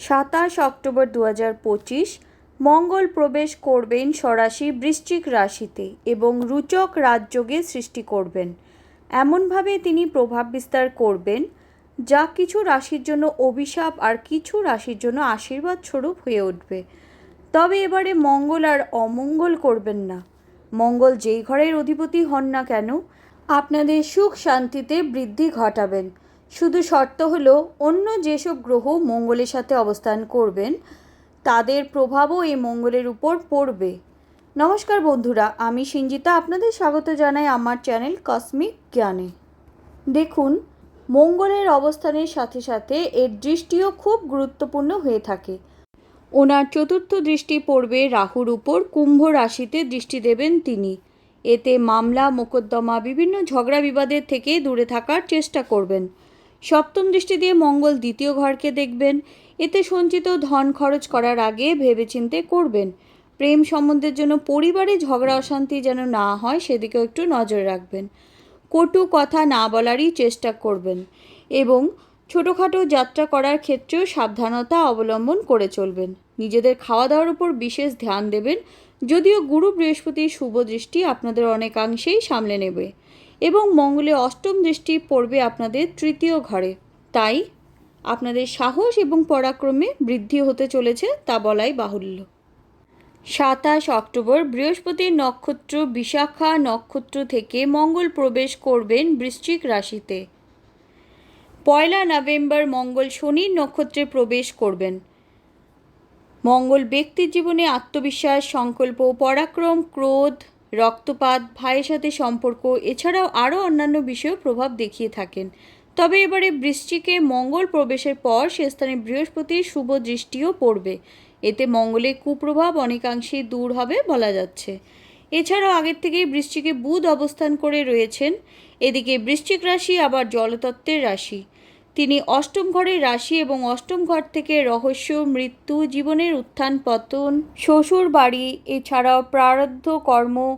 সাতাশ অক্টোবর দু পঁচিশ, মঙ্গল প্রবেশ করবেন সরাসি বৃশ্চিক রাশিতে এবং রুচক রাজযোগে সৃষ্টি করবেন। এমনভাবে তিনি প্রভাব বিস্তার করবেন। যা কিছু রাশির জন্য অভিশাপ আর কিছু রাশির জন্য আশীর্বাদ স্বরূপ হয়ে উঠবে। তবে এবারে মঙ্গল আর অমঙ্গল করবেন না। মঙ্গল যেই ঘরের অধিপতি হন না কেন, আপনাদের সুখ শান্তিতে বৃদ্ধি ঘটাবেন। শুধু শর্ত হলো অন্য যেসব গ্রহ মঙ্গলের সাথে অবস্থান করবেন, তাদের প্রভাবও এই মঙ্গলের উপর পড়বে। নমস্কার বন্ধুরা, আমি সঞ্জিতা আপনাদের স্বাগত জানাই আমার চ্যানেল কসমিক জ্ঞানে। দেখুন, মঙ্গলের অবস্থানের সাথে সাথে এর দৃষ্টিও খুব গুরুত্বপূর্ণ হয়ে থাকে। ওনার চতুর্থ দৃষ্টি পড়বে রাহুর উপর, কুম্ভ রাশিতে দৃষ্টি দেবেন তিনি। এতে মামলা, মোকদ্দমা, বিভিন্ন ঝগড়া বিবাদের থেকে দূরে থাকার চেষ্টা করবেন। সপ্তম দৃষ্টি দিয়ে মঙ্গল দ্বিতীয় ঘরকে দেখবেন। এতে সঞ্চিত ধন খরচ করার আগে ভেবেচিন্তে করবেন। প্রেম সম্বন্ধের জন্য পরিবারে ঝগড়া, অশান্তি যেন না হয়, সেদিকেও একটু নজর রাখবেন। কটু কথা না বলারই চেষ্টা করবেন এবং ছোটোখাটো যাত্রা করার ক্ষেত্রেও সাবধানতা অবলম্বন করে চলবেন। নিজেদের খাওয়া দাওয়ার উপর বিশেষ ধ্যান দেবেন, যদিও গুরু বৃহস্পতির শুভ দৃষ্টি আপনাদের অনেকাংশেই সামলে নেবে। এবং মঙ্গলে অষ্টম দৃষ্টি পড়বে আপনাদের তৃতীয় ঘরে। তাই আপনাদের সাহস এবং পরাক্রমে বৃদ্ধি হতে চলেছে তা বলাই বাহুল্য। সাতাশ অক্টোবর, বৃহস্পতির নক্ষত্র বিশাখা নক্ষত্র থেকে মঙ্গল প্রবেশ করবেন বৃশ্চিক রাশিতে। পয়লা নভেম্বর, মঙ্গল শনির নক্ষত্রে প্রবেশ করবেন। মঙ্গল ব্যক্তির জীবনে আত্মবিশ্বাস, সংকল্প, পরাক্রম, ক্রোধ রক্তপাত, ভাইয়ের সাথে সম্পর্ক, এছাড়াও আরও অন্যান্য বিষয়েও প্রভাব দেখিয়ে থাকেন। তবে এবারে বৃষ্টিকে মঙ্গল প্রবেশের পর সে স্থানে বৃহস্পতির শুভ দৃষ্টিও পড়বে। এতে মঙ্গলের কুপ্রভাব অনেকাংশেই দূর হবে বলা যাচ্ছে। এছাড়াও আগের থেকেই বৃশ্চিকে বুধ অবস্থান করে রয়েছেন। এদিকে বৃশ্চিক রাশি আবার জলতত্ত্বের রাশি। তিনি অষ্টম ঘরের রাশি এবং অষ্টম ঘর থেকে রহস্য, মৃত্যু, জীবনের উত্থান, পতন, শ্বশুর বাড়ি, এছাড়াও প্রারব্ধ কর্ম,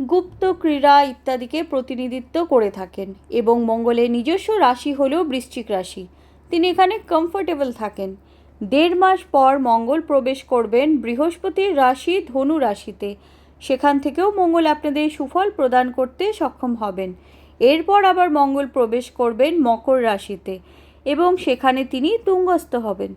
গুপ্ত ক্রীড়া ইত্যাদিকে প্রতিনিধিত্ব করে থাকেন এবং মঙ্গলের নিজস্ব রাশি হল বৃশ্চিক রাশি। তিনি এখানে কমফোর্টেবল থাকেন। দেড় মাস পর মঙ্গল প্রবেশ করবেন বৃহস্পতির রাশি ধনু রাশিতে। সেখান থেকেও মঙ্গল আপনাদের সুফল প্রদান করতে সক্ষম হবেন। এরপর আবার মঙ্গল প্রবেশ করবেন মকর রাশিতে এবং সেখানে তিনি তুঙ্গস্থ হবেন।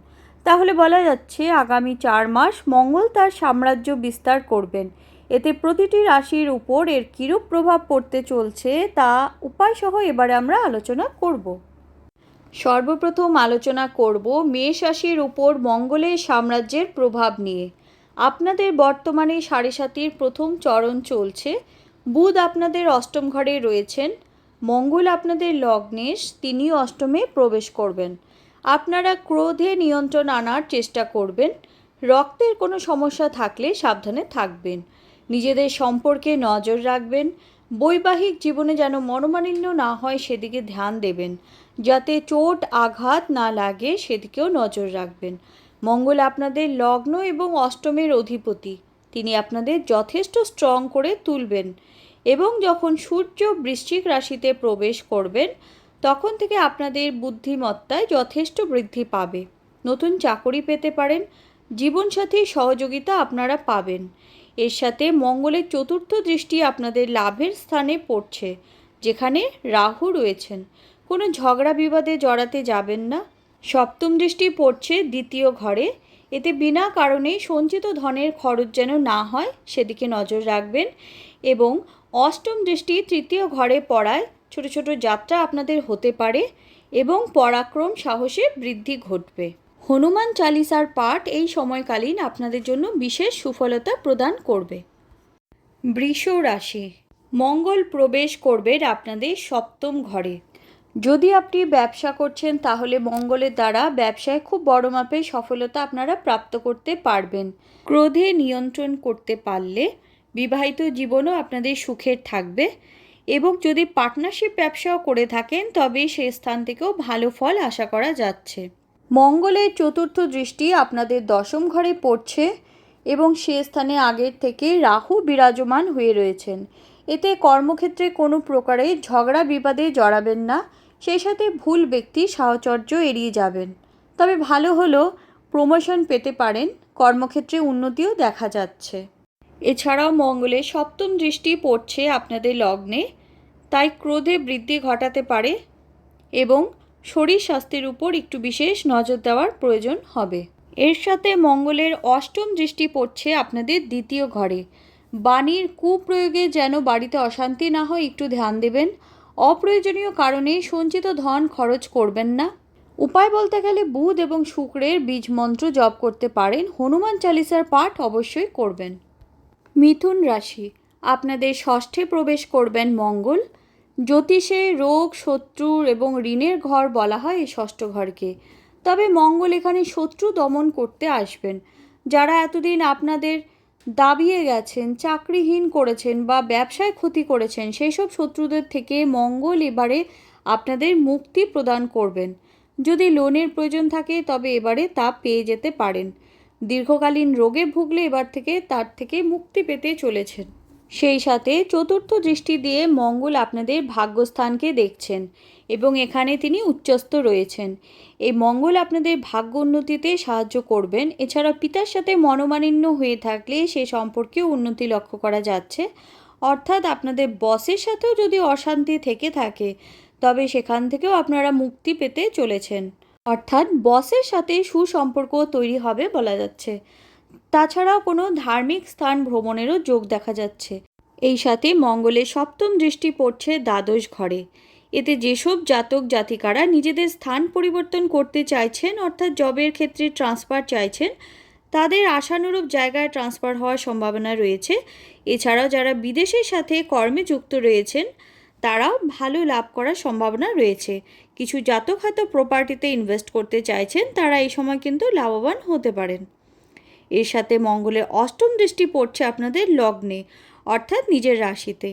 তাহলে বলা যাচ্ছে আগামী চার মাস মঙ্গল তার সাম্রাজ্য বিস্তার করবেন। এতে প্রতিটি রাশির উপর এর কীরূপ প্রভাব পড়তে চলছে তা উপায়সহ এবারে আমরা আলোচনা করব। সর্বপ্রথম আলোচনা করব মেষ রাশির উপর মঙ্গলের সাম্রাজ্যের প্রভাব নিয়ে। আপনাদের বর্তমানে সাড়ে সাতির প্রথম চরণ চলছে। বুধ আপনাদের অষ্টম ঘরে রয়েছেন। মঙ্গল আপনাদের লগ্নেশ তিনি অষ্টমে প্রবেশ করবেন। আপনারা ক্রোধে নিয়ন্ত্রণ আনার চেষ্টা করবেন। রক্তের কোনো সমস্যা থাকলে সাবধানে থাকবেন। নিজেদের সম্পর্কে নজর রাখবেন। বৈবাহিক জীবনে যেন মনোমালিন্য না হয়, সেদিকে ধ্যান দেবেন। যাতে চোট, আঘাত না লাগে, সেদিকেও নজর রাখবেন। মঙ্গল আপনাদের লগ্ন এবং অষ্টমের অধিপতি। তিনি আপনাদের যথেষ্ট স্ট্রং করে তুলবেন। এবং যখন সূর্য বৃশ্চিক রাশিতে প্রবেশ করবেন, তখন থেকে আপনাদের বুদ্ধিমত্তায় যথেষ্ট বৃদ্ধি পাবে। নতুন চাকরি পেতে পারেন জীবনসাথীর সহযোগিতা আপনারা পাবেন। এর সাথে মঙ্গলের চতুর্থ দৃষ্টি আপনাদের লাভের স্থানে পড়ছে, যেখানে রাহু রয়েছেন। কোনো ঝগড়া বিবাদে জড়াতে যাবেন না। সপ্তম দৃষ্টি পড়ছে দ্বিতীয় ঘরে। এতে বিনা কারণে সঞ্চিত ধনের খরচ যেন না হয়, সেদিকে নজর রাখবেন এবং অষ্টম দৃষ্টি তৃতীয় ঘরে পড়ায় ছোট ছোট যাত্রা আপনাদের হতে পারে এবং পরাক্রম সাহসে বৃদ্ধি ঘটবে। হনুমান চালিসার পাঠ এই সময়কালীন আপনাদের জন্য বিশেষ সুফলতা প্রদান করবে। বৃষ রাশি, মঙ্গল প্রবেশ করবেন আপনাদের সপ্তম ঘরে। যদি আপনি ব্যবসা করছেন, তাহলে মঙ্গলের দ্বারা ব্যবসায় খুব বড় মাপের সফলতা আপনারা প্রাপ্ত করতে পারবেন। ক্রোধে নিয়ন্ত্রণ করতে পারলে বিবাহিত জীবনও আপনাদের সুখের থাকবে এবং যদি পার্টনারশিপ ব্যবসাও করে থাকেন, তবে সে স্থান থেকেও ভালো ফল আশা করা যাচ্ছে। মঙ্গলের চতুর্থ দৃষ্টি আপনাদের দশম ঘরে পড়ছে এবং সে স্থানে আগের থেকে রাহু বিরাজমান হয়ে রয়েছেন। এতে কর্মক্ষেত্রে কোনো প্রকারে ঝগড়া বিবাদে জড়াবেন না, সেই সাথে ভুল ব্যক্তি সাহচর্য এড়িয়ে যাবেন। তবে ভালো হলো প্রমোশন পেতে পারেন, কর্মক্ষেত্রে উন্নতিও দেখা যাচ্ছে। এছাড়াও মঙ্গলের সপ্তম দৃষ্টি পড়ছে আপনাদের লগ্নে, তাই ক্রোধে বৃদ্ধি ঘটাতে পারে এবং শরীর স্বাস্থ্যের উপর একটু বিশেষ নজর দেওয়ার প্রয়োজন হবে। এর সাথে মঙ্গলের অষ্টম দৃষ্টি পড়ছে আপনাদের দ্বিতীয় ঘরে। বাণীর কুপ্রয়োগে যেন বাড়িতে অশান্তি না হয়, একটু ধ্যান দেবেন। অপ্রয়োজনীয় কারণে সঞ্চিত ধন খরচ করবেন না। উপায় বলতে গেলে বুধ এবং শুক্রের বীজ মন্ত্র জপ করতে পারেন। হনুমান চালিসার পাঠ অবশ্যই করবেন। মিথুন রাশি। আপনাদের ষষ্ঠে প্রবেশ করবেন মঙ্গল। জ্যোতিষে রোগ শত্রুর এবং ঋণের ঘর বলা হয় এই ষষ্ঠ ঘরকে। তবে মঙ্গল এখানে শত্রু দমন করতে আসবেন। যারা এতদিন আপনাদের দাবিয়ে গেছেন, চাকরিহীন করেছেন বা ব্যবসায় ক্ষতি করেছেন সেই সব শত্রুদের থেকে মঙ্গল এবারে আপনাদের মুক্তি প্রদান করবেন। যদি লোনের প্রয়োজন থাকে, তবে এবারে তা পেয়ে যেতে পারেন। দীর্ঘকালীন রোগে ভুগলে এবার থেকে তার থেকে মুক্তি পেতে চলেছেন। সেই সাথে চতুর্থ দৃষ্টি দিয়ে মঙ্গল আপনাদের ভাগ্যস্থানকে দেখছেন এবং এখানে তিনি উচ্চস্থ রয়েছেন। এই মঙ্গল আপনাদের ভাগ্য উন্নতিতে সাহায্য করবেন। এছাড়া পিতার সাথে মনোমালিন্য হয়ে থাকলে সে সম্পর্কেও উন্নতি লক্ষ্য করা যাচ্ছে। অর্থাৎ আপনাদের বসের সাথেও যদি অশান্তি থেকে থাকে, তবে সেখান থেকেও আপনারা মুক্তি পেতে চলেছেন। অর্থাৎ বসের সাথে সুসম্পর্ক তৈরি হবে বলা যাচ্ছে। তাছাড়াও কোনো ধার্মিক স্থান ভ্রমণেরও যোগ দেখা যাচ্ছে। এই সাথে মঙ্গলের সপ্তম দৃষ্টি পড়ছে দ্বাদশ ঘরে। এতে যেসব জাতক জাতিকারা নিজেদের স্থান পরিবর্তন করতে চাইছেন, অর্থাৎ জবের ক্ষেত্রে ট্রান্সফার চাইছেন, তাদের আশানুরূপ জায়গায় ট্রান্সফার হওয়ার সম্ভাবনা রয়েছে। এছাড়াও যারা বিদেশের সাথে কর্মে যুক্ত রয়েছেন তারাও ভালো লাভ করার সম্ভাবনা রয়েছে। কিছু জাতক হয়তো প্রপার্টিতে ইনভেস্ট করতে চাইছেন, তারা এই সময় কিন্তু লাভবান হতে পারেন। এর সাথে মঙ্গলের অষ্টম দৃষ্টি পড়ছে আপনাদের লগ্নে, অর্থাৎ নিজের রাশিতে।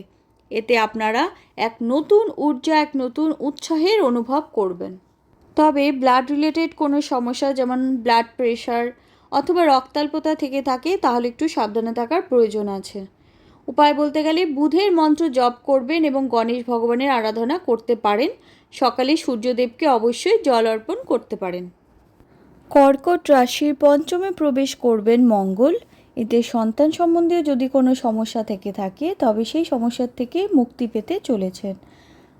এতে আপনারা এক নতুন ঊর্জা, এক নতুন উৎসাহের অনুভব করবেন। তবে ব্লাড রিলেটেড কোনো সমস্যা, যেমন ব্লাড প্রেশার অথবা রক্তাল্পতা থেকে থাকে, তাহলে একটু সাবধানে থাকার প্রয়োজন আছে। উপায় বলতে গেলে বুধের মন্ত্র জপ করবেন এবং গণেশ ভগবানের আরাধনা করতে পারেন। সকালে সূর্যদেবকে অবশ্যই জল অর্পণ করতে পারেন। কর্কট রাশির পঞ্চমে প্রবেশ করবেন মঙ্গল। এতে সন্তান সম্বন্ধীয় যদি কোনো সমস্যা থেকে থাকে, তবে সেই সমস্যার থেকে মুক্তি পেতে চলেছেন।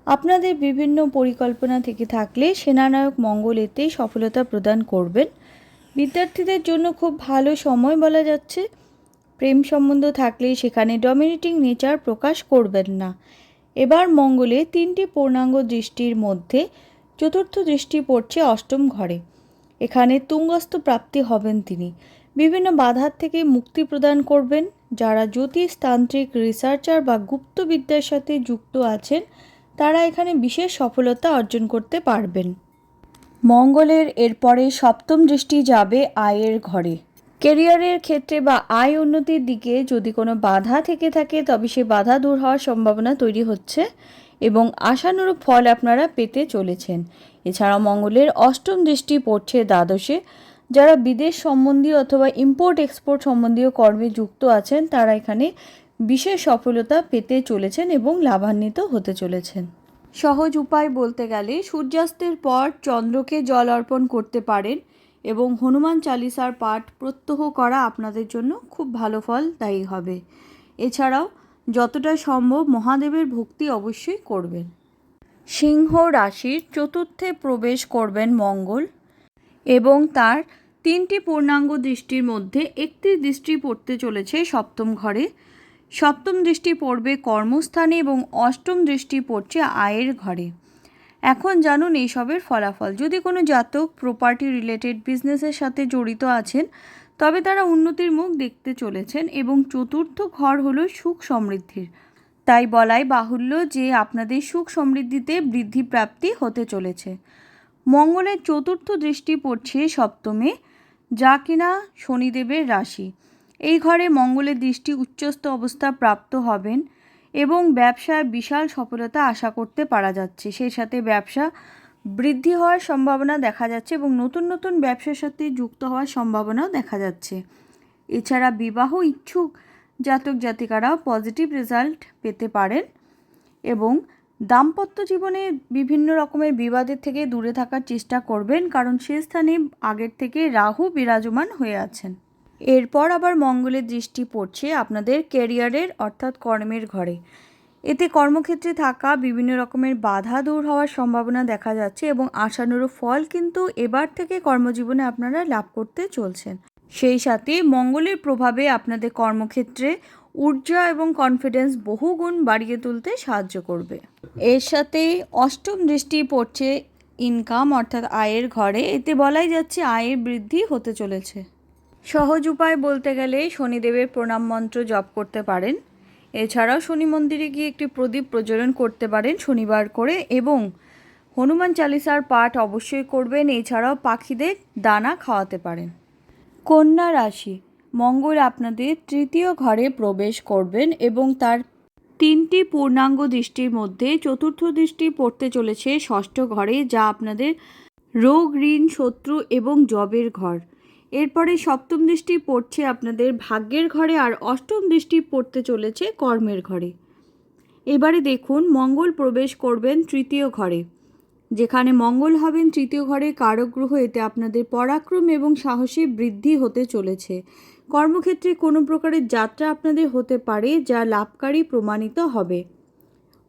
আপনাদের বিভিন্ন পরিকল্পনা থেকে থাকলে সেনানায়ক মঙ্গল এতে সফলতা প্রদান করবেন। বিদ্যার্থীদের জন্য খুব ভালো সময় বলা যাচ্ছে। প্রেম সম্বন্ধ থাকলে সেখানে ডমিনেটিং নেচার প্রকাশ করবেন না। এবার মঙ্গলে তিনটি পূর্ণাঙ্গ দৃষ্টির মধ্যে চতুর্থ দৃষ্টি পড়ছে অষ্টম ঘরে। এখানে তুঙ্গস্থ প্রাপ্তি হবেন তিনি। বিভিন্ন বাধার থেকে মুক্তি প্রদান করবেন। যারা জ্যোতিষ তান্ত্রিক রিসার্চার বা গুপ্তবিদ্যার সাথে যুক্ত আছেন, তারা এখানে বিশেষ সফলতা অর্জন করতে পারবেন। মঙ্গলের এরপরে সপ্তম দৃষ্টি যাবে আয়ের ঘরে। কেরিয়ারের ক্ষেত্রে বা আয় উন্নতির দিকে যদি কোনো বাধা থেকে থাকে, তবে সে বাধা দূর হওয়ার সম্ভাবনা তৈরি হচ্ছে এবং আশানুরূপ ফল আপনারা পেতে চলেছেন। এছাড়াও মঙ্গলের অষ্টম দৃষ্টি পড়ছে দ্বাদশে। যারা বিদেশ সম্বন্ধীয় অথবা ইম্পোর্ট এক্সপোর্ট সম্বন্ধীয় কর্মে যুক্ত আছেন, তারা এখানে বিশেষ সফলতা পেতে চলেছেন এবং লাভান্বিত হতে চলেছেন। সহজ উপায় বলতে গেলে, সূর্যাস্তের পর চন্দ্রকে জল অর্পণ করতে পারেন। এবং হনুমান চালিসার পাঠ প্রত্যহ করা আপনাদের জন্য খুব ভালো ফল দায়ী হবে। এছাড়াও যতটা সম্ভব মহাদেবের ভক্তি অবশ্যই করবেন। সিংহ রাশির চতুর্থে প্রবেশ করবেন মঙ্গল এবং তার তিনটি পূর্ণাঙ্গ দৃষ্টির মধ্যে একটি দৃষ্টি পড়তে চলেছে সপ্তম ঘরে। সপ্তম দৃষ্টি পড়বে কর্মস্থানে এবং অষ্টম দৃষ্টি পড়ছে আয়ের ঘরে। এখন জানুন এইসবের ফলাফল। যদি কোনো জাতক প্রপার্টি রিলেটেড বিজনেসের সাথে জড়িত আছেন, তবে তারা উন্নতির মুখ দেখতে চলেছেন এবং চতুর্থ ঘর হলো সুখ সমৃদ্ধির। তাই বলাই বাহুল্য যে আপনাদের সুখ সমৃদ্ধিতে বৃদ্ধি প্রাপ্তি হতে চলেছে। মঙ্গলের চতুর্থ দৃষ্টি পড়ছে সপ্তমে, যা কিনা শনিদেবের রাশি। এই ঘরে মঙ্গলের দৃষ্টি উচ্চস্থ অবস্থা প্রাপ্ত হবেন। এবং ব্যবসায় বিশাল সফলতা আশা করতে পারা যাচ্ছে। সেই সাথে ব্যবসা বৃদ্ধি হওয়ার সম্ভাবনা দেখা যাচ্ছে এবং নতুন নতুন ব্যবসার সাথে যুক্ত হওয়ার সম্ভাবনাও দেখা যাচ্ছে। এছাড়া বিবাহ ইচ্ছুক জাতক জাতিকারা পজিটিভ রেজাল্ট পেতে পারেন এবং দাম্পত্য জীবনে বিভিন্ন রকমের বিবাদের থেকে দূরে থাকার চেষ্টা করবেন, কারণ সে স্থানে আগের থেকে রাহু বিরাজমান হয়ে আছেন। এরপর আবার মঙ্গলের দৃষ্টি পড়ছে আপনাদের ক্যারিয়ারের, অর্থাৎ কর্মের ঘরে। এতে কর্মক্ষেত্রে থাকা বিভিন্ন রকমের বাধা দূর হওয়ার সম্ভাবনা দেখা যাচ্ছে এবং আশানুরূপ ফল কিন্তু এবার থেকে কর্মজীবনে আপনারা লাভ করতে চলছেন। সেই সাথে মঙ্গলের প্রভাবে আপনাদের কর্মক্ষেত্রে ঊর্জা এবং কনফিডেন্স বহুগুণ বাড়িয়ে তুলতে সাহায্য করবে। এর সাথে অষ্টম দৃষ্টি পড়ছে ইনকাম অর্থাৎ আয়ের ঘরে। এতে বলাই যাচ্ছে আয়ের বৃদ্ধি হতে চলেছে। সহজ উপায় বলতে গেলে শনিদেবের প্রণাম মন্ত্র জপ করতে পারেন। এছাড়াও শনি মন্দিরে গিয়ে একটি প্রদীপ প্রজ্বলন করতে পারেন শনিবার করে এবং হনুমান চালিসার পাঠ অবশ্যই করবেন। এছাড়াও পাখিদের দানা খাওয়াতে পারেন। কন্যা রাশি, মঙ্গল আপনাদের তৃতীয় ঘরে প্রবেশ করবেন এবং তার তিনটি পূর্ণাঙ্গ দৃষ্টির মধ্যে চতুর্থ দৃষ্টি পড়তে চলেছে ষষ্ঠ ঘরে, যা আপনাদের রোগ, ঋণ, শত্রু এবং জবের ঘর। এরপরে সপ্তম দৃষ্টি পড়ছে আপনাদের ভাগ্যের ঘরে আর অষ্টম দৃষ্টি পড়তে চলেছে কর্মের ঘরে। এবারে দেখুন, মঙ্গল প্রবেশ করবেন তৃতীয় ঘরে। যেখানে মঙ্গল হবেন তৃতীয় ঘরে কারগ্রহ, এতে আপনাদের পরাক্রম এবং সাহসী বৃদ্ধি হতে চলেছে। কর্মক্ষেত্রে কোনো প্রকারের যাত্রা আপনাদের হতে পারে, যা লাভকারী প্রমাণিত হবে।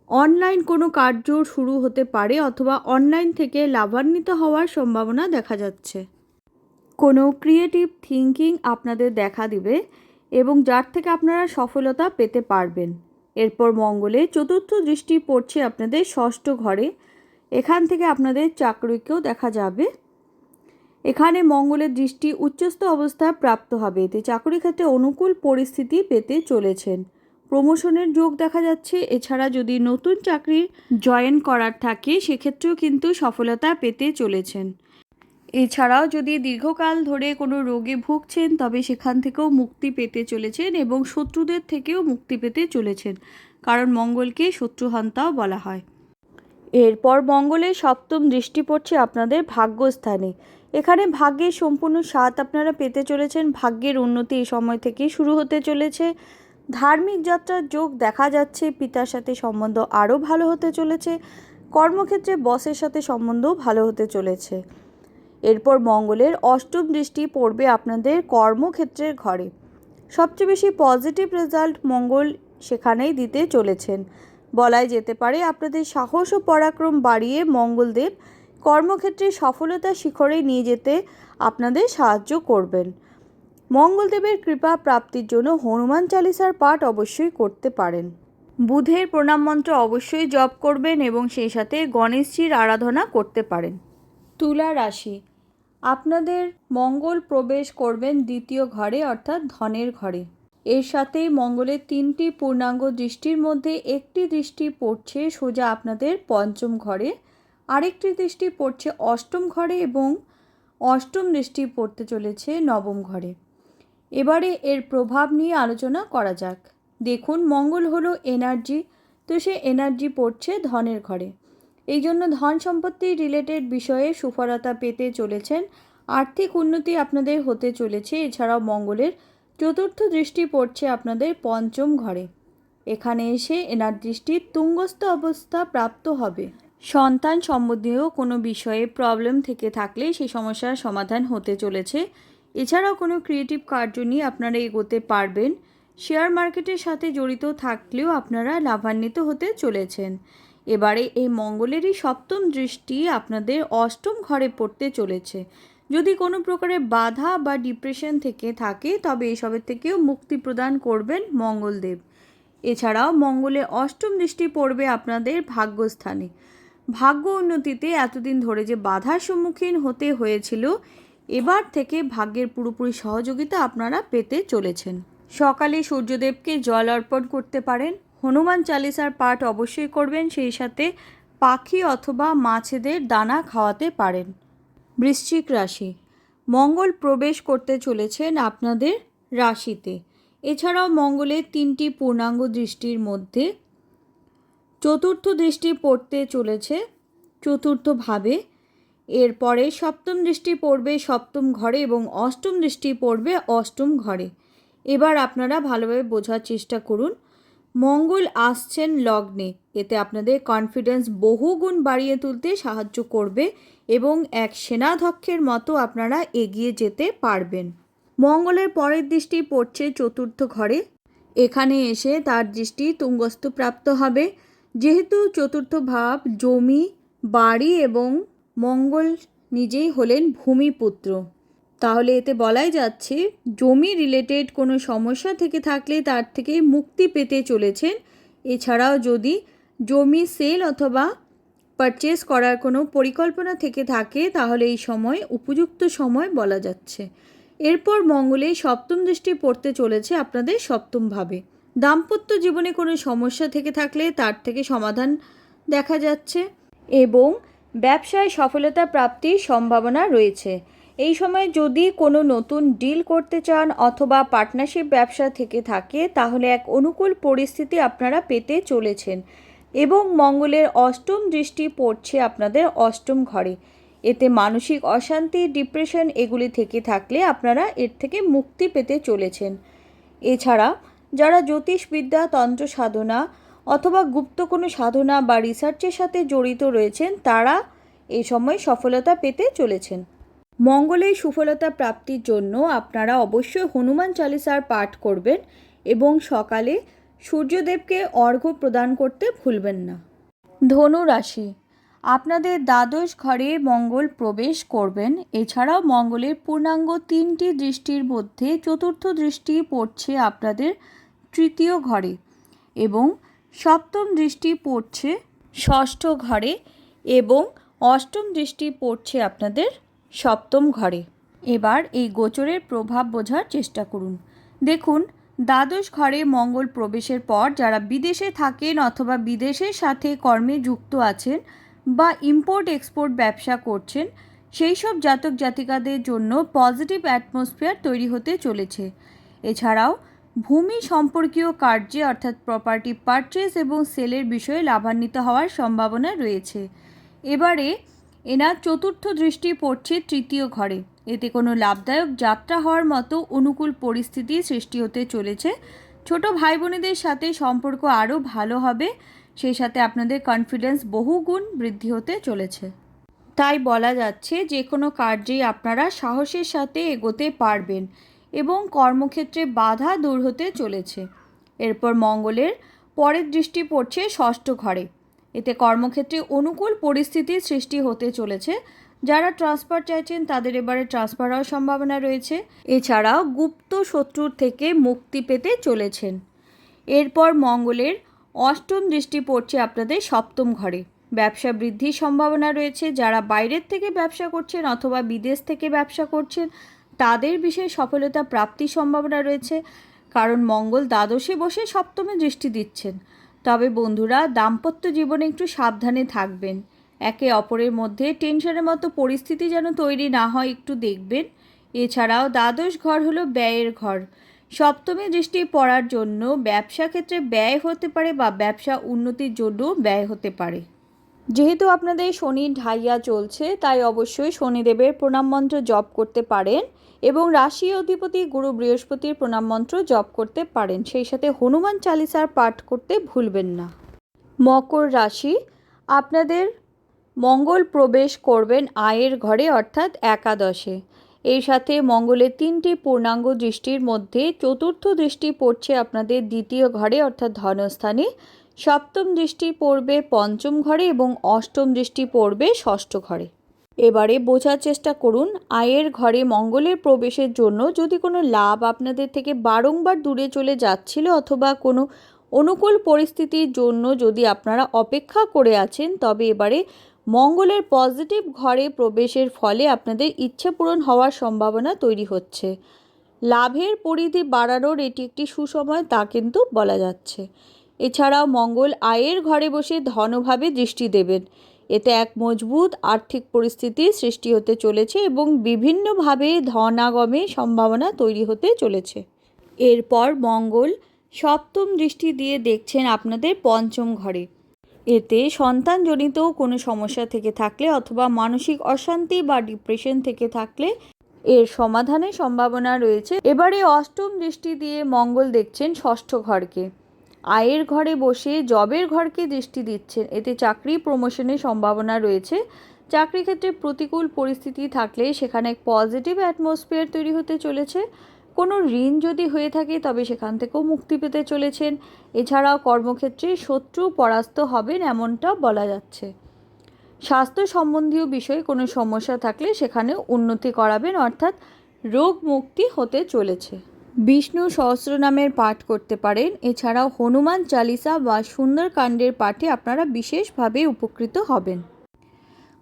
অনলাইন কোনো কার্য শুরু হতে পারে অথবা অনলাইন থেকে লাভান্বিত হওয়ার সম্ভাবনা দেখা যাচ্ছে। কোনো ক্রিয়েটিভ থিঙ্কিং আপনাদের দেখা দিবে এবং যার থেকে আপনারা সফলতা পেতে পারবেন। এরপর মঙ্গলে চতুর্থ দৃষ্টি পড়ছে আপনাদের ষষ্ঠ ঘরে। এখান থেকে আপনাদের চাকরিকেও দেখা যাবে। এখানে মঙ্গলের দৃষ্টি উচ্চস্থ অবস্থা প্রাপ্ত হবে। এতে চাকরি ক্ষেত্রে অনুকূল পরিস্থিতি পেতে চলেছেন। প্রমোশনের যোগ দেখা যাচ্ছে। এছাড়া যদি নতুন চাকরি জয়েন করার থাকে, সেক্ষেত্রেও কিন্তু সফলতা পেতে চলেছেন। এছাড়াও যদি দীর্ঘকাল ধরে কোনো রোগে ভুগছেন, তবে সেখান থেকেও মুক্তি পেতে চলেছেন এবং শত্রুদের থেকেও মুক্তি পেতে চলেছেন। কারণ মঙ্গলকে শত্রুহান্তাও বলা হয়। এরপর মঙ্গলের সপ্তম দৃষ্টি পড়ছে আপনাদের ভাগ্যস্থানে। এখানে ভাগ্যের সম্পূর্ণ স্বাদ আপনারা পেতে চলেছেন। ভাগ্যের উন্নতি এই সময় থেকে শুরু হতে চলেছে। ধার্মিক যাত্রার যোগ দেখা যাচ্ছে। পিতার সাথে সম্বন্ধ আরও ভালো হতে চলেছে। কর্মক্ষেত্রে বসের সাথে সম্বন্ধও ভালো হতে চলেছে। এরপর মঙ্গলের অষ্টম দৃষ্টি পড়বে আপনাদের কর্মক্ষেত্রের ঘরে। সবচেয়ে বেশি পজিটিভ রেজাল্ট মঙ্গল সেখানেই দিতে চলেছেন। বলাই যেতে পারে আপনাদের সাহস ও পরাক্রম বাড়িয়ে মঙ্গলদেব কর্মক্ষেত্রে সফলতা শিখরে নিয়ে যেতে আপনাদের সাহায্য করবেন। মঙ্গলদেবের কৃপা প্রাপ্তির জন্য হনুমান চালিসার পাঠ অবশ্যই করতে পারেন। বুধের প্রণাম মন্ত্র অবশ্যই জপ করবেন এবং সেই সাথে গণেশজির আরাধনা করতে পারেন। তুলা রাশি আপনাদের মঙ্গল প্রবেশ করবেন দ্বিতীয় ঘরে, অর্থাৎ ধনের ঘরে। এর সাথেই মঙ্গলের তিনটি পূর্ণাঙ্গ দৃষ্টির মধ্যে একটি দৃষ্টি পড়ছে সোজা আপনাদের পঞ্চম ঘরে, আরেকটি দৃষ্টি পড়ছে অষ্টম ঘরে এবং অষ্টম দৃষ্টি পড়তে চলেছে নবম ঘরে। এবারে এর প্রভাব নিয়ে আলোচনা করা যাক। দেখুন, মঙ্গল হলো এনার্জি তো সে এনার্জি পড়ছে ধনের ঘরে। এই জন্য ধন সম্পত্তি রিলেটেড বিষয়ে সুফলতা পেতে চলেছেন। আর্থিক উন্নতি আপনাদের হতে চলেছে। এছাড়াও মঙ্গলের চতুর্থ দৃষ্টি পড়ছে আপনাদের পঞ্চম ঘরে। এখানে এসে এনার দৃষ্টির তুঙ্গস্থ অবস্থা প্রাপ্ত হবে। সন্তান সম্বন্ধীয় কোনো বিষয়ে প্রবলেম থেকে থাকলে সেই সমস্যার সমাধান হতে চলেছে। এছাড়াও কোনো ক্রিয়েটিভ কার্য নিয়ে আপনারা এগোতে পারবেন। শেয়ার মার্কেটের সাথে জড়িত থাকলেও আপনারা লাভান্বিত হতে চলেছেন। এবারে এই মঙ্গলেরই সপ্তম দৃষ্টি আপনাদের অষ্টম ঘরে পড়তে চলেছে। যদি কোনো প্রকারের বাধা বা ডিপ্রেশন থেকে থাকে, তবে এসবের থেকেও মুক্তি প্রদান করবেন মঙ্গলদেব। এছাড়াও মঙ্গলে অষ্টম দৃষ্টি পড়বে আপনাদের ভাগ্যস্থানে। ভাগ্য উন্নতিতে এতদিন ধরে যে বাধার সম্মুখীন হতে হয়েছিল, এবার থেকে ভাগ্যের পুরোপুরি সহযোগিতা আপনারা পেতে চলেছেন। সকালে সূর্যদেবকে জল অর্পণ করতে পারেন হনুমান চালিসার পাঠ অবশ্যই করবেন, সেই সাথে পাখি অথবা মাছেদের দানা খাওয়াতে পারেন। বৃশ্চিক রাশি, মঙ্গল প্রবেশ করতে চলেছেন আপনাদের রাশিতে। এছাড়াও মঙ্গলের তিনটি পূর্ণাঙ্গ দৃষ্টির মধ্যে চতুর্থ দৃষ্টি পড়তে চলেছে চতুর্থভাবে এরপরে সপ্তম দৃষ্টি পড়বে সপ্তম ঘরে এবং অষ্টম দৃষ্টি পড়বে অষ্টম ঘরে। এবার আপনারা ভালোভাবে বোঝার চেষ্টা করুন মঙ্গল আসছেন লগ্নে। এতে আপনাদের কনফিডেন্স বহুগুণ বাড়িয়ে তুলতে সাহায্য করবে এবং এক সেনাধ্যক্ষের মতো আপনারা এগিয়ে যেতে পারবেন। মঙ্গলের পরের দৃষ্টি পড়ছে চতুর্থ ঘরে। এখানে এসে তার দৃষ্টি তুঙ্গস্থ প্রাপ্ত হবে। যেহেতু চতুর্থ ভাব জমি, বাড়ি এবং মঙ্গল নিজেই হলেন ভূমিপুত্র। তাহলে এতে বলাই যাচ্ছে, জমি রিলেটেড কোনো সমস্যা থেকে থাকলে তার থেকে মুক্তি পেতে চলেছেন। এছাড়াও যদি জমি সেল অথবা পারচেস করার কোনো পরিকল্পনা থেকে থাকে, তাহলে এই সময়, উপযুক্ত সময় বলা যাচ্ছে। এরপর মঙ্গলে সপ্তম দৃষ্টি পড়তে চলেছে আপনাদের সপ্তমভাবে। দাম্পত্য জীবনে কোনো সমস্যা থেকে থাকলে তার থেকে সমাধান দেখা যাচ্ছে এবং ব্যবসায় সফলতা প্রাপ্তির সম্ভাবনা রয়েছে। এই সময় যদি কোনো নতুন ডিল করতে চান অথবা পার্টনারশিপ ব্যবসা থেকে থাকে, তাহলে এক অনুকূল পরিস্থিতি আপনারা পেতে চলেছেন এবং মঙ্গলের অষ্টম দৃষ্টি পড়ছে আপনাদের অষ্টম ঘরে। এতে মানসিক অশান্তি, ডিপ্রেশন এগুলি থেকে থাকলে আপনারা এর থেকে মুক্তি পেতে চলেছেন। এছাড়া যারা জ্যোতিষবিদ্যা, তন্ত্র সাধনা অথবা গুপ্ত কোনো সাধনা বা রিসার্চের সাথে জড়িত রয়েছেন, তারা এই সময় সফলতা পেতে চলেছেন। মঙ্গলের সুফলতা প্রাপ্তির জন্য আপনারা অবশ্যই হনুমান চালিসার পাঠ করবেন এবং সকালে সূর্যদেবকে অর্ঘ্য প্রদান করতে ভুলবেন না। ধনু রাশি, আপনাদের দ্বাদশ ঘরে মঙ্গল প্রবেশ করবেন। এছাড়াও মঙ্গলের পূর্ণাঙ্গ তিনটি দৃষ্টির মধ্যে চতুর্থ দৃষ্টি পড়ছে আপনাদের তৃতীয় ঘরে এবং সপ্তম দৃষ্টি পড়ছে ষষ্ঠ ঘরে এবং অষ্টম দৃষ্টি পড়ছে আপনাদের সপ্তম ঘরে। এবার এই গোচরের প্রভাব বোঝার চেষ্টা করুন। দেখুন, দ্বাদশ ঘরে মঙ্গল প্রবেশের পর যারা বিদেশে থাকেন অথবা বিদেশের সাথে কর্মে যুক্ত আছেন বা ইম্পোর্ট এক্সপোর্ট ব্যবসা করছেন সেই সব জাতক জাতিকাদের জন্য পজিটিভ অ্যাটমসফিয়ার তৈরি হতে চলেছে। এছাড়াও, ভূমি সম্পর্কীয় কার্যে অর্থাৎ প্রপার্টি পারচেস এবং সেলের বিষয়ে লাভান্বিত হওয়ার সম্ভাবনা রয়েছে। এবারে এনার চতুর্থ দৃষ্টি পড়ছে তৃতীয় ঘরে। এতে কোনো লাভদায়ক যাত্রা হওয়ার মতো অনুকূল পরিস্থিতি সৃষ্টি হতে চলেছে। ছোট ভাই বোনেদের সাথে সম্পর্ক আরও ভালো হবে। সেই সাথে আপনাদের কনফিডেন্স বহুগুণ বৃদ্ধি হতে চলেছে। তাই বলা যাচ্ছে, যে কোনো কার্যেই আপনারা সাহসের সাথে এগোতে পারবেন এবং কর্মক্ষেত্রে বাধা দূর হতে চলেছে। এরপর মঙ্গলের পরের দৃষ্টি পড়ছে ষষ্ঠ ঘরে। এতে কর্মক্ষেত্রে অনুকূল পরিস্থিতির সৃষ্টি হতে চলেছে। যারা ট্রান্সফার চাইছেন, তাদের এবারে ট্রান্সফার হওয়ার সম্ভাবনা রয়েছে। এছাড়াও গুপ্ত শত্রুর থেকে মুক্তি পেতে চলেছেন। এরপর মঙ্গলের অষ্টম দৃষ্টি পড়ছে আপনাদের সপ্তম ঘরে। ব্যবসা বৃদ্ধির সম্ভাবনা রয়েছে। যারা বাইরের থেকে ব্যবসা করছেন অথবা বিদেশ থেকে ব্যবসা করছেন, তাদের বিষয়ে সফলতা প্রাপ্তির সম্ভাবনা রয়েছে। কারণ মঙ্গল দ্বাদশে বসে সপ্তমে দৃষ্টি দিচ্ছেন। তবে বন্ধুরা, দাম্পত্য জীবনে একটু সাবধানে থাকবেন। একে অপরের মধ্যে টেনশনের মতো পরিস্থিতি যেন তৈরি না হয়, একটু দেখবেন। এছাড়াও দ্বাদশ ঘর হলো ব্যয়ের ঘর। সপ্তমী দৃষ্টি পড়ার জন্য ব্যবসা ক্ষেত্রে ব্যয় হতে পারে বা ব্যবসা উন্নতির জন্য ব্যয় হতে পারে। যেহেতু আপনাদের শনি ঢাইয়া চলছে, তাই অবশ্যই শনিদেবের প্রণাম মন্ত্র জপ করতে পারেন। এবং রাশি অধিপতি গুরু বৃহস্পতির প্রণাম মন্ত্র জপ করতে পারেন। সেই সাথে হনুমান চালিসার পাঠ করতে ভুলবেন না। মকর রাশি, আপনাদের মঙ্গল প্রবেশ করবেন আয়ের ঘরে, অর্থাৎ একাদশে। এর সাথে মঙ্গলের তিনটি পূর্ণাঙ্গ দৃষ্টির মধ্যে চতুর্থ দৃষ্টি পড়ছে আপনাদের দ্বিতীয় ঘরে, অর্থাৎ ধনস্থানে। সপ্তম দৃষ্টি পড়বে পঞ্চম ঘরে এবং অষ্টম দৃষ্টি পড়বে ষষ্ঠ ঘরে। এবারে বোঝার চেষ্টা করুন, আয়ের ঘরে মঙ্গলের প্রবেশের জন্য যদি কোনো লাভ আপনাদের থেকে বারংবার দূরে চলে যাচ্ছিল অথবা কোনো অনুকূল পরিস্থিতির জন্য যদি আপনারা অপেক্ষা করে আছেন, তবে এবারে মঙ্গলের পজিটিভ ঘরে প্রবেশের ফলে আপনাদের ইচ্ছে পূরণ হওয়ার সম্ভাবনা তৈরি হচ্ছে। লাভের পরিধি বাড়ানোর এটি একটি সুসময় তা কিন্তু বলা যাচ্ছে। এছাড়াও মঙ্গল আয়ের ঘরে বসে ধনভাবে দৃষ্টি দেবেন। এতে এক মজবুত আর্থিক পরিস্থিতির সৃষ্টি হতে চলেছে এবং বিভিন্নভাবে ধনাগমে সম্ভাবনা তৈরি হতে চলেছে। এরপর মঙ্গল সপ্তম দৃষ্টি দিয়ে দেখছেন আপনাদের পঞ্চম ঘরে। এতে সন্তানজনিত কোনো সমস্যা থেকে থাকলে অথবা মানসিক অশান্তি বা ডিপ্রেশন থেকে থাকলে এর সমাধানের সম্ভাবনা রয়েছে। এবারে অষ্টম দৃষ্টি দিয়ে মঙ্গল দেখছেন ষষ্ঠ ঘরকে। আয়ের ঘরে বসে জবের ঘরকে দৃষ্টি দিচ্ছেন। এতে চাকরি প্রমোশনের সম্ভাবনা রয়েছে। চাকরি ক্ষেত্রে প্রতিকূল পরিস্থিতি থাকলে সেখানে পজিটিভ অ্যাটমসফিয়ার তৈরি হতে চলেছে। কোনো ঋণ যদি হয়ে থাকে, তবে সেখান থেকেও মুক্তি পেতে চলেছেন। এছাড়াও কর্মক্ষেত্রে শত্রু পরাস্ত হবেন এমনটা বলা যাচ্ছে। স্বাস্থ্য সম্বন্ধীয় বিষয়ে কোনো সমস্যা থাকলে সেখানে উন্নতি করাবেন, অর্থাৎ রোগ মুক্তি হতে চলেছে। বিষ্ণু সহস্রনামের পাঠ করতে পারেন। এছাড়াও হনুমান চালিসা বা সুন্দরকাণ্ডের পাঠে আপনারা বিশেষভাবে উপকৃত হবেন।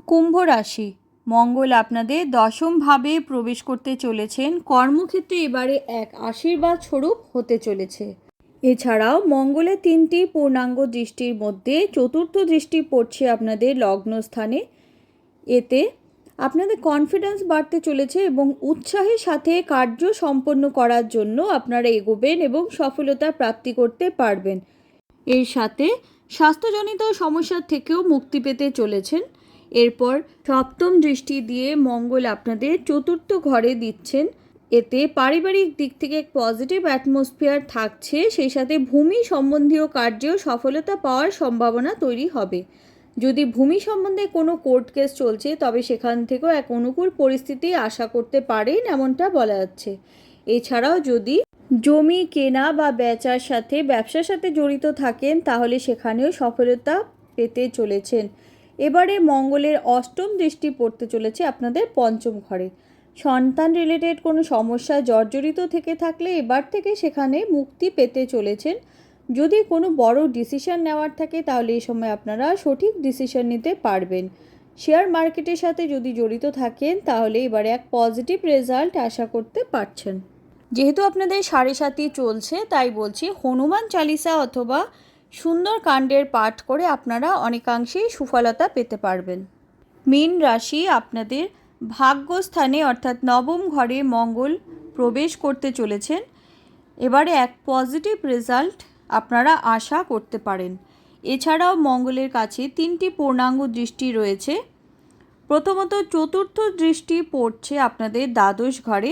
কুম্ভ রাশি। মঙ্গল আপনাদের দশমভাবে প্রবেশ করতে চলেছেন। কর্মক্ষেত্রে এবারে এক আশীর্বাদ স্বরূপ হতে চলেছে। এছাড়াও মঙ্গলের তিনটি পূর্ণাঙ্গ দৃষ্টির মধ্যে চতুর্থ দৃষ্টি পড়ছে আপনাদের লগ্নস্থানে। এতে আপনাদের কনফিডেন্স বাড়তে চলেছে এবং উৎসাহের সাথে কার্য সম্পন্ন করার জন্য আপনারা এগোবেন এবং সফলতা প্রাপ্তি করতে পারবেন। এর সাথে স্বাস্থ্যজনিত সমস্যার থেকেও মুক্তি পেতে চলেছেন। এরপর সপ্তম দৃষ্টি দিয়ে মঙ্গল আপনাদের চতুর্থ ঘরে দিচ্ছেন। এতে পারিবারিক দিক থেকে এক পজিটিভ অ্যাটমসফিয়ার থাকছে, সেই সাথে ভূমি সম্বন্ধীয় কার্যেও সফলতা পাওয়ার সম্ভাবনা তৈরি হবে। যদি ভূমি সম্বন্ধে কোনো কোর্ট কেস চলছে, তবে সেখান থেকেও এক অনুকূল পরিস্থিতি আশা করতে পারেন এমনটা বলা যাচ্ছে। এছাড়াও যদি জমি কেনা বা বেচার সাথে ব্যবসার সাথে জড়িত থাকেন, তাহলে সেখানেও সফলতা পেতে চলেছেন। এবারে মঙ্গলের অষ্টম দৃষ্টি পড়তে চলেছে আপনাদের পঞ্চম ঘরে। সন্তান রিলেটেড কোনো সমস্যা জর্জরিত থেকে থাকলে এবার থেকে সেখানে মুক্তি পেতে চলেছেন যদি কোনো বড় ডিসিশন নেওয়ার থাকে, তাহলে এই সময় আপনারা সঠিক ডিসিশন নিতে পারবেন। শেয়ার মার্কেটের সাথে যদি জড়িত থাকেন, তাহলে এবারে এক পজিটিভ রেজাল্ট আশা করতে পারছেন। যেহেতু আপনাদের সাড়ে সাতই চলছে, তাই বলছি হনুমান চালিসা অথবা সুন্দর কাণ্ডের পাঠ করে আপনারা অনেকাংশেই সুফলতা পেতে পারবেন। মীন রাশি আপনাদের ভাগ্যস্থানে অর্থাৎ নবম ঘরে মঙ্গল প্রবেশ করতে চলেছেন। এবারে এক পজিটিভ রেজাল্ট আপনারা আশা করতে পারেন। এছাড়াও মঙ্গলের কাছে তিনটি পূর্ণাঙ্গ দৃষ্টি রয়েছে। প্রথমত চতুর্থ দৃষ্টি পড়ছে আপনাদের দ্বাদশ ঘরে।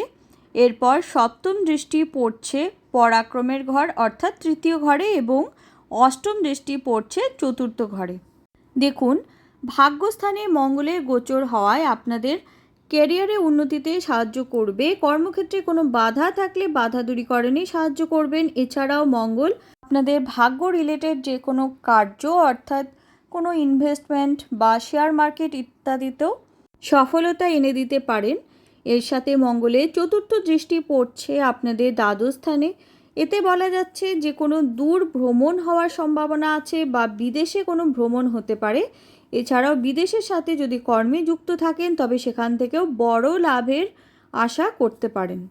এরপর সপ্তম দৃষ্টি পড়ছে পরাক্রমের ঘর, অর্থাৎ তৃতীয় ঘরে, এবং অষ্টম দৃষ্টি পড়ছে চতুর্থ ঘরে। দেখুন, ভাগ্যস্থানে মঙ্গলের গোচর হওয়ায় আপনাদের ক্যারিয়ারে উন্নতিতে সাহায্য করবে। কর্মক্ষেত্রে কোনো বাধা থাকলে বাধা দূরীকরণে সাহায্য করবেন। এছাড়াও মঙ্গল আপনাদের ভাগ্য রিলেটেড যে কোনো কার্য অর্থাৎ কোনো ইনভেস্টমেন্ট বা শেয়ার মার্কেট ইত্যাদিতেও সফলতা এনে দিতে পারেন। এর সাথে মঙ্গলের চতুর্থ দৃষ্টি পড়ছে আপনাদের দ্বাদশ স্থানে। এতে বলা যাচ্ছে যে কোনো দূর ভ্রমণ হওয়ার সম্ভাবনা আছে বা বিদেশে কোনো ভ্রমণ হতে পারে। এছাড়াও বিদেশের সাথে যদি কর্মে যুক্ত থাকেন, তবে সেখান থেকেও বড় লাভের আশা করতে পারেন।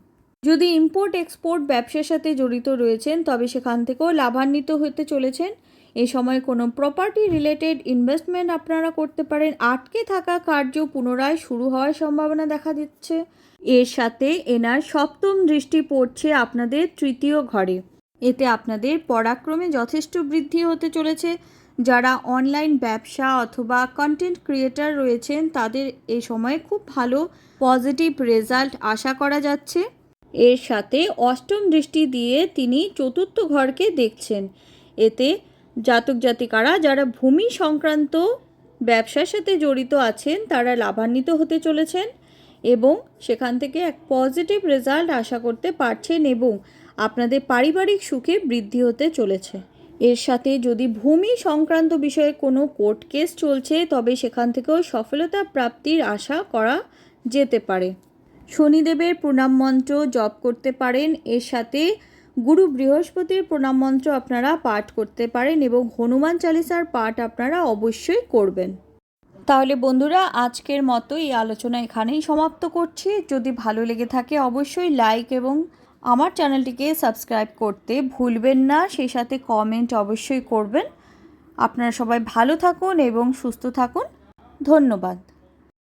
যদি ইম্পোর্ট এক্সপোর্ট ব্যবসার সাথে জড়িত রয়েছেন, তবে সেখান থেকেও লাভান্বিত হতে চলেছেন। এ সময় কোনো প্রপার্টি রিলেটেড ইনভেস্টমেন্ট আপনারা করতে পারেন। আটকে থাকা কার্য পুনরায় শুরু হওয়ার সম্ভাবনা দেখা দিচ্ছে। এর সাথে এনার সপ্তম দৃষ্টি পড়ছে আপনাদের তৃতীয় ঘরে। এতে আপনাদের পরাক্রমে যথেষ্ট বৃদ্ধি হতে চলেছে। যারা অনলাইন ব্যবসা অথবা কন্টেন্ট ক্রিয়েটার রয়েছেন, তাদের এ সময়ে খুব ভালো পজিটিভ রেজাল্ট আশা করা যাচ্ছে। এর সাথে অষ্টম দৃষ্টি দিয়ে তিনি চতুর্থ ঘরকে দেখছেন। এতে জাতক জাতিকারা যারা ভূমি সংক্রান্ত ব্যবসার সাথে জড়িত আছেন, তারা লাভান্বিত হতে চলেছেন এবং সেখান থেকে এক পজিটিভ রেজাল্ট আশা করতে পারছেন এবং আপনাদের পারিবারিক সুখে বৃদ্ধি হতে চলেছে। এর সাথে যদি ভূমি সংক্রান্ত বিষয়ে কোনো কোর্ট কেস চলছে, তবে সেখান থেকেও সফলতা প্রাপ্তির আশা করা যেতে পারে। শনিদেবের প্রণাম মন্ত্র জপ করতে পারেন। এর সাথে গুরু বৃহস্পতির প্রণাম মন্ত্র আপনারা পাঠ করতে পারেন এবং হনুমান চালিসার পাঠ আপনারা অবশ্যই করবেন। তাহলে বন্ধুরা, আজকের মতো এই আলোচনা এখানেই সমাপ্ত করছি। যদি ভালো লেগে থাকে অবশ্যই লাইক এবং আমার চ্যানেলটিকে সাবস্ক্রাইব করতে ভুলবেন না। সেই সাথে কমেন্ট অবশ্যই করবেন। আপনারা সবাই ভালো থাকুন এবং সুস্থ থাকুন। ধন্যবাদ।